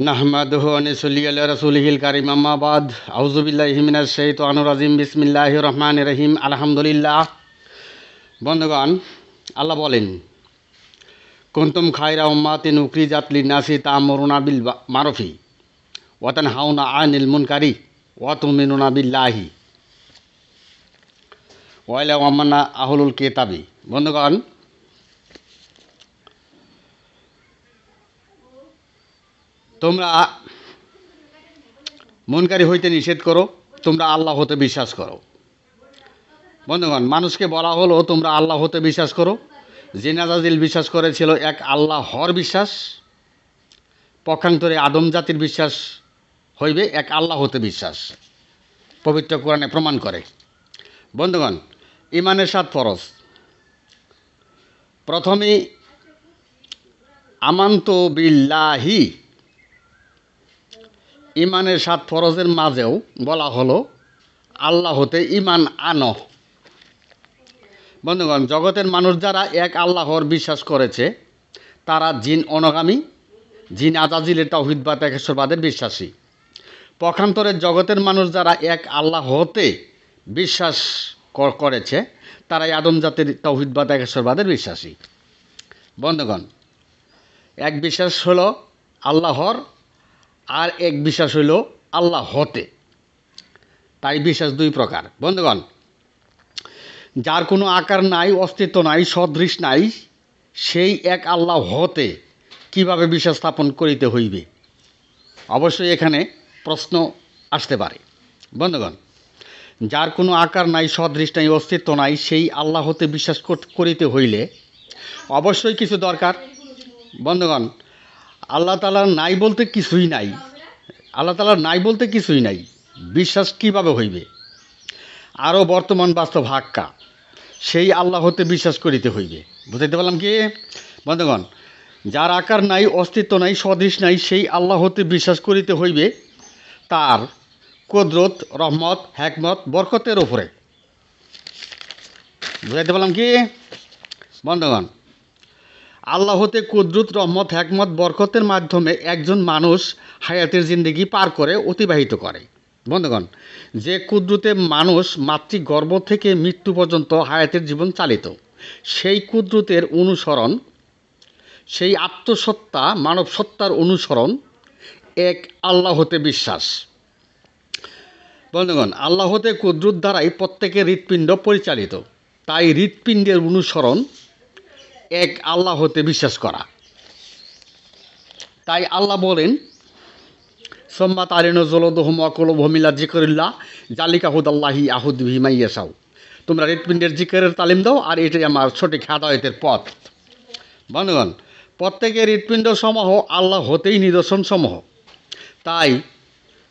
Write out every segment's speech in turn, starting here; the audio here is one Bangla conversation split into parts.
নাহমাদুহু আনিসুল্লি আল্লাহ রসুলহিল কারিম আম্মাবাদ আউজুবিল্লাহ হিমিনাজ শহীদ আনুর আজিম বিসমিল্লাহ রহমান রহিম আলহামদুলিল্লাহ বন্ধুগণ, আল্লাহ বলেন, কুন্তুম খায়রা উম্মাতিন উকরি জাতলি নাসি তামরুনা বিল বা- মারফি ওয়াতান হাউনা আনিল মুনকারি ওয়াতুমিনুনা বিল্লাহি। ওয়াইলা ওয়ামান্না আহলুল কেতাবি। বন্ধুগণ তোমরা মনকারী হইতে নিষেধ করো, তোমরা আল্লাহ হতে বিশ্বাস করো। বন্ধুগণ, মানুষকে বলা হলো, তোমরা আল্লাহ হতে বিশ্বাস করো। জিনাজাজিল বিশ্বাস করেছিল এক আল্লাহ হর বিশ্বাস, পক্ষান্তরে আদম জাতির বিশ্বাস হইবে এক আল্লাহ হতে বিশ্বাস, পবিত্র কোরআনে প্রমাণ করে। বন্ধুগণ, ইমানের সাত ফরজ। প্রথমে, আমান্ত বিল্লাহি ইমানের সাত ফরজের মাঝেও বলা হলো, আল্লাহ হতে ইমান আনো। বন্ধুগণ, জগতের মানুষ যারা এক আল্লাহর বিশ্বাস করেছে, তারা জিন অনগামী, জিন আজাজিলের তাহিদ বা তেকেশ্বরবাদের বিশ্বাসী। পক্ষান্তরের জগতের মানুষ যারা এক আল্লাহ হতে বিশ্বাস করেছে তারা আদম জাতির তৌহিদ বা তেকেশ্বরবাদের বিশ্বাসী। বন্ধুগণ, এক বিশ্বাস হলো আল্লাহর আর এক বিশ্বাস হইল আল্লাহ হতে। তাই বিশ্বাস দুই প্রকার। বন্ধুগণ, যার কোনো আকার নাই, অস্তিত্ব নাই, সদৃশ নাই, সেই এক আল্লাহ হতে কীভাবে বিশ্বাস স্থাপন করিতে হইবে? অবশ্যই এখানে প্রশ্ন আসতে পারে। বন্ধুগণ, যার কোনো আকার নাই, সদৃশ নাই, অস্তিত্ব নাই, সেই আল্লাহ হতে বিশ্বাস কর- করিতে হইলে অবশ্যই কিছু দরকার। বন্ধুগণ আল্লাহ তালার নাই বলতে কিছুই নাই। আল্লাহ তালার নাই বলতে কিছুই নাই। বিশ্বাস কীভাবে হইবে? আরও বর্তমান বাস্তব হাক্কা। সেই আল্লাহ হতে বিশ্বাস করিতে হইবে। বুঝাইতে পারলাম কি? বন্ধুগণ, যার আকার নাই, অস্তিত্ব নাই, সদৃশ নাই, সেই আল্লাহ হতে বিশ্বাস করিতে হইবে তার কদরত, রহমত হ্যাকমত বরকতের ওপরে বুঝাইতে পারলাম কি? বন্ধুগণ আল্লাহ হতে কুদরত, রহমত হ্যাকমত বরকতের মাধ্যমে একজন মানুষ হায়াতের জিন্দগি পার করে অতিবাহিত করে। বন্ধুগণ, যে কুদরতে মানুষ মাতৃগর্ভ থেকে মৃত্যু পর্যন্ত হায়াতের জীবন চালিত, সেই কুদরতের অনুসরণ, সেই আত্মসত্তা মানব সত্তার অনুসরণ এক আল্লাহ হতে বিশ্বাস। বন্ধুগণ আল্লাহ হতে কুদরত দ্বারাই প্রত্যেকের হৃৎপিণ্ড পরিচালিত। তাই হৃৎপিণ্ডের অনুসরণ এক আল্লাহ হতে বিশ্বাস করা। তাই আল্লাহ বলেন সোম্মা তারিন জলদহম অকল ভমিলা জিকরিল্লা জালিকা হুদাল্লাহি আহুদ ভিমাইয়াসাও তোমরা হৃৎপিণ্ডের জিকেরের তালিম দাও, আর এটাই আমার সঠিক হেদায়তের পথ। বন্ধুগণ, প্রত্যেকের হৃৎপিণ্ড সমূহ আল্লাহ হতেই নিদর্শন সমূহ তাই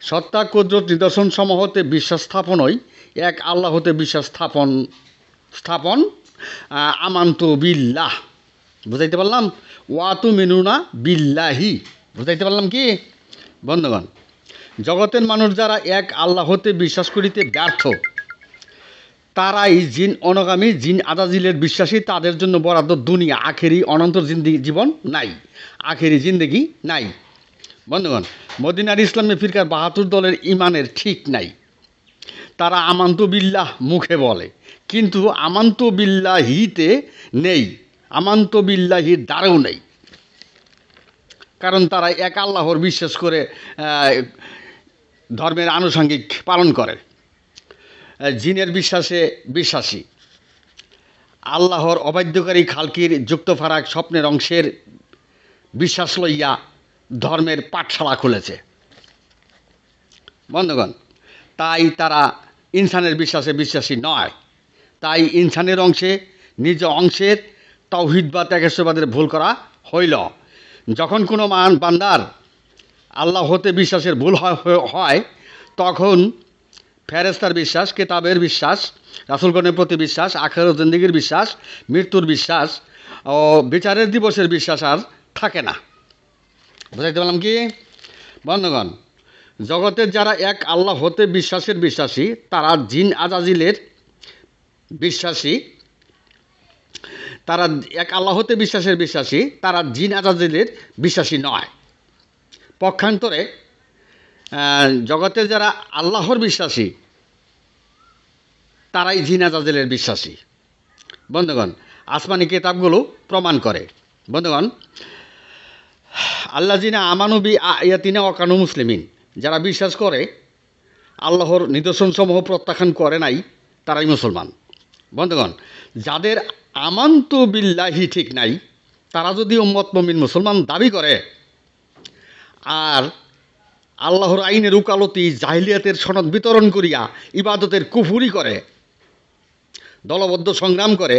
সত্তা, কুদরত নিদর্শন সমূহতে বিশ্বাস স্থাপনই এক আল্লাহ হতে বিশ্বাস স্থাপন স্থাপন আমান্তু বিল্লাহ। বুঝাইতে পারলাম? ওয়াতু মেনুনা বিল্লাহি। বুঝাইতে পারলাম কি? বন্ধুগণ, জগতের মানুষ যারা এক আল্লাহ হতে বিশ্বাস করিতে ব্যর্থ, তারাই জিন অনগামী, জিন আদাজিলের বিশ্বাসী, তাদের জন্য বরাদ্দ দুনিয়া, আখেরি অনন্ত জিন্দিগি জীবন নাই, আখেরি জিন্দেগি নাই। বন্ধুগণ মদিনার ইসলামী ফিরকার বাহাত্তর দলের ইমানের ঠিক নাই। তারা আমান্ত বিল্লাহ মুখে বলে। কিন্তু আমান্ত বিল্লাহিতে নেই আমান্ত বিল্লাহির দ্বারেও নেই। কারণ তারা এক আল্লাহর বিশ্বাস করে ধর্মের আনুষঙ্গিক পালন করে। জিনের বিশ্বাসে বিশ্বাসী। আল্লাহর অবাধ্যকারী খালকির যুক্ত ফারাক স্বপ্নের অংশের বিশ্বাস লইয়া ধর্মের পাঠশালা খুলেছে। বন্ধুগণ, তাই তারা ইনসানের বিশ্বাসে বিশ্বাসী নয়। তাই ইনসানের অংশে, নিজ অংশের তৌহিদ বা ত্যাগেশ্বরবাদের ভুল করা হইল। যখন কোনো মান বান্দার আল্লাহ হতে বিশ্বাসের ভুল হয়- তখন ফেরেস্তার বিশ্বাস, কেতাবের বিশ্বাস, রাসুলগণের প্রতি বিশ্বাস আখের জিন্দিগির বিশ্বাস, মৃত্যুর বিশ্বাস ও বিচারের দিবসের বিশ্বাস আর থাকে না। বুঝাইতে পারলাম কি? বন্ধুগণ, জগতের যারা এক আল্লাহ হতে বিশ্বাসের বিশ্বাসী, তারা জিন আজাজিলের বিশ্বাসী, তারা এক আল্লাহতে বিশ্বাসের বিশ্বাসী, তারা জিন আজাজিলের বিশ্বাসী নয়। পক্ষান্তরে জগতে যারা আল্লাহর বিশ্বাসী, তারাই জিন জাজেলের বিশ্বাসী। বন্ধুগণ, আসমানি কেতাবগুলো প্রমাণ করে। বন্ধুগণ আল্লাহ জিনা আমানুবি ইয়াতিনা অকানু মুসলিমিন, যারা বিশ্বাস করে, আল্লাহর নিদর্শনসমূহ প্রত্যাখ্যান করে নাই, তারাই মুসলমান। বন্ধুগণ, যাদের আমান্ত বিল্লাহি ঠিক নাই, তারা যদি উম্মত মমিন মুসলমান দাবি করে, আর আল্লাহর আইনের উকালতি, জাহিলিয়াতের সনদ বিতরণ করিয়া ইবাদতের কুফুরি করে, দলবদ্ধ সংগ্রাম করে,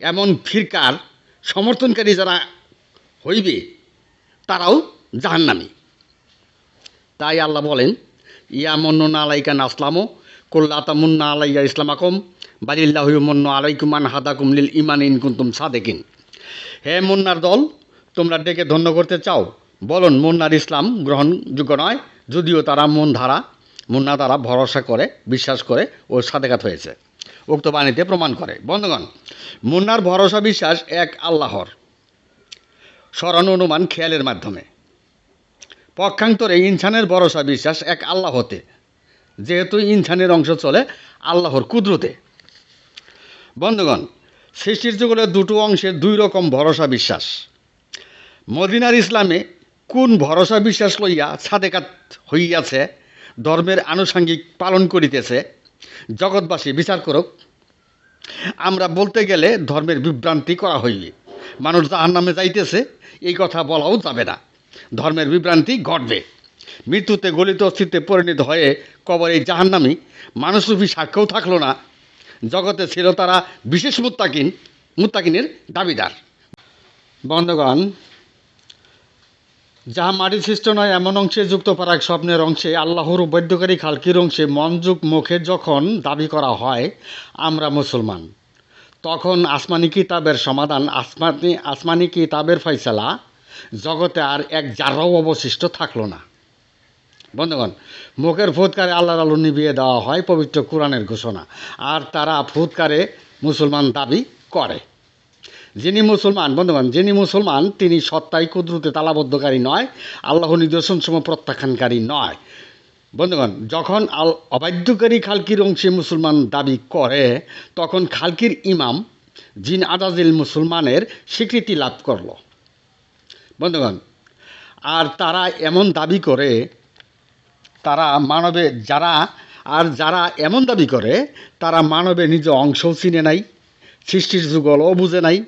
এমন ফিরকার, সমর্থনকারী যারা হইবে, তারাও জাহান্নামী। তাই আল্লাহ বলেন, ইয়া মন্ন আলাইকা নাসলামো কল্লাতা মুন্না আলাইয়া ইসলামাকম বালিল্লাহ মন্ন আলাইকুমান হাদাকুম লিল ইমান ইন কুন্তুম সাদেকিন। হে মুন্নার দল, তোমরা ডেকে ধন্য করতে চাও। বলুন, মুন্নার ইসলাম গ্রহণযোগ্য নয়, যদিও তারা মন ধারা, মুন্না তারা ভরসা করে, বিশ্বাস করে ও সাদেকাত হয়েছে। উক্ত বাণীতে প্রমাণ করে। বন্ধুগণ, মুন্নার ভরসা বিশ্বাস এক আল্লাহর। স্মরণ অনুমান খেয়ালের মাধ্যমে। পক্ষান্তরে ইনসানের ভরসা বিশ্বাস এক আল্লাহতে। যেহেতু ইনসানের অংশ চলে আল্লাহর কুদরতে। বন্ধুগণ, সৃষ্টির যুগলে দুটো অংশের দুই রকম ভরসা বিশ্বাস। মদিনার ইসলামে কোন ভরসা বিশ্বাস লইয়া সাদেকাত হইয়াছে, ধর্মের আনুষাঙ্গিক পালন করিতেছে, জগৎবাসী বিচার করুক। আমরা বলতে গেলে ধর্মের বিভ্রান্তি করা হইবে মানুষ জাহার নামে যাইতেছে, এই কথা বলাও যাবে না। ধর্মের বিভ্রান্তি ঘটবে। মৃত্যুতে গলিত অস্তিত্বে পরিণত হয়ে কবর এই জাহান্নামি মানুষরূপী সাক্ষ্যও থাকল না। জগতে ছিল তারা বিশেষ মুত্তাকিন, মুত্তাকিনের দাবিদার। বন্ধগণ, যাহা মাটি সৃষ্ট নয়, এমন অংশে যুক্ত পারাক স্বপ্নের অংশে, আল্লাহর বৈদ্যকারী খালকির অংশে মনযুগ মুখে যখন দাবি করা হয়, আমরা মুসলমান। তখন আসমানি কিতাবের সমাধান, আসমানি আসমানি কিতাবের ফয়সালা, জগতে আর এক জারাও অবশিষ্ট থাকল না। বন্ধুগণ, মুখের ফুৎকারে আল্লাহর আলো নিভিয়ে দেওয়া হয় পবিত্র কোরআনের ঘোষণা। আর তারা ফুৎকারে মুসলমান দাবি করে। যিনি মুসলমান, বন্ধুগণ, যিনি মুসলমান, তিনি সত্তাই কুদরতে তালাবদ্ধকারী নয়, আল্লাহ নিদর্শন সম প্রত্যাখ্যানকারী নয়। বন্ধুগণ, যখন আল অবাধ্যকারী খালকির অংশে মুসলমান দাবি করে, তখন খালকির ইমাম জিন আজাজিল মুসলমানের স্বীকৃতি লাভ করল। বন্ধুগণ, আর তারা এমন দাবি করে তারা মানবে যারা, আর যারা এমন দাবি করে, তারা মানবে নিজ অংশও চিনে নাই, সৃষ্টির যুগলও বুঝে নাই।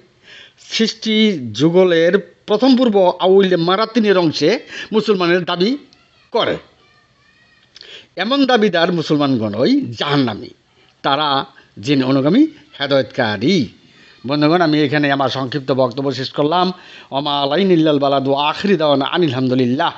সৃষ্টি যুগলের প্রথম পূর্ব আউল মারাতিনের অংশে মুসলমানের দাবি করে। এমন দাবিদার মুসলমানগণই জাহান্নামী। তারা যিনি অনুগামী, হেদায়তকারী। বন্ধুগণ, আমি এখানে আমার সংক্ষিপ্ত বক্তব্য শেষ করলাম। অমা আলাইন ইল্লাল বালাদু আখরি দাওয়ানা আনিল হামদুলিল্লাহ।